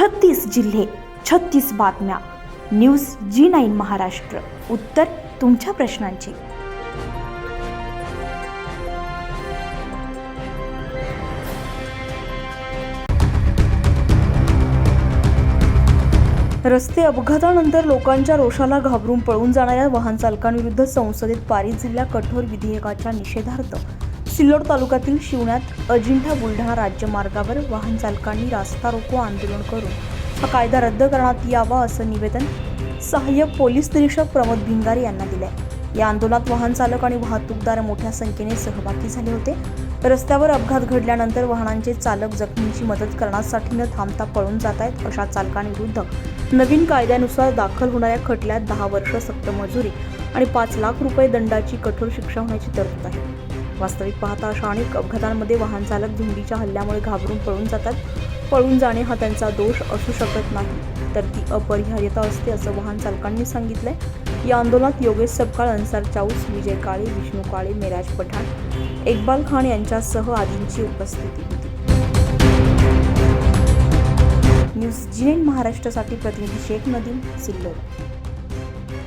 छत्तीस जिल्हे छत्तीस बातम्या. News G nine Maharashtra. उत्तर तुमच्या प्रश्नांची. रस्ते अपघातानंतर लोकांच्या रोषाला घाबरून पळून जाणाऱ्या वाहन चालकांविरुद्ध संसदेत पारित झालेल्या कठोर विधेयकाच्या निषेधार्थ सिल्लोड तालुक्यातील शिवण्यात अजिंठा बुलढाणा राज्यमार्गावर वाहन चालकांनी रास्ता रोको आंदोलन करून हा कायदा रद्द करण्यात यावा असं निवेदन सहाय्यक पोलीस निरीक्षक प्रमोद भिंगारे यांना दिले या आंदोलनात वाहन चालक आणि वाहतूकदार मोठ्या संख्येने सहभागी झाले होते. रस्त्यावर अपघात घडल्यानंतर वाहनांचे चालक जखमींची मदत करण्यासाठी न थांबता पळून जात आहेत. अशा चालकांविरुद्ध नवीन कायद्यानुसार दाखल होणाऱ्या खटल्यात दहा वर्ष सक्त मजुरी आणि पाच लाख रुपये दंडाची कठोर शिक्षा होण्याची तरतूद आहे. वास्तविक पाहता अशा अनेक अपघातांमध्ये वाहन चालक धुंडीच्या हल्ल्यामुळे घाबरून पळून जातात. पळून जाणे हा त्यांचा दोष असू शकत नाही. तर ती अपरिहार्यता असते असं वाहन चालकांनी सांगितलंय. या आंदोलनात योगेश सपकाळ अन्सार चाऊस विजय काळे विष्णू काळे मेराज पठाण इक्बाल खान यांच्यासह आदींची उपस्थिती होती. न्यूज जी महाराष्ट्रासाठी प्रतिनिधी शेख नदीम सिल्लोड.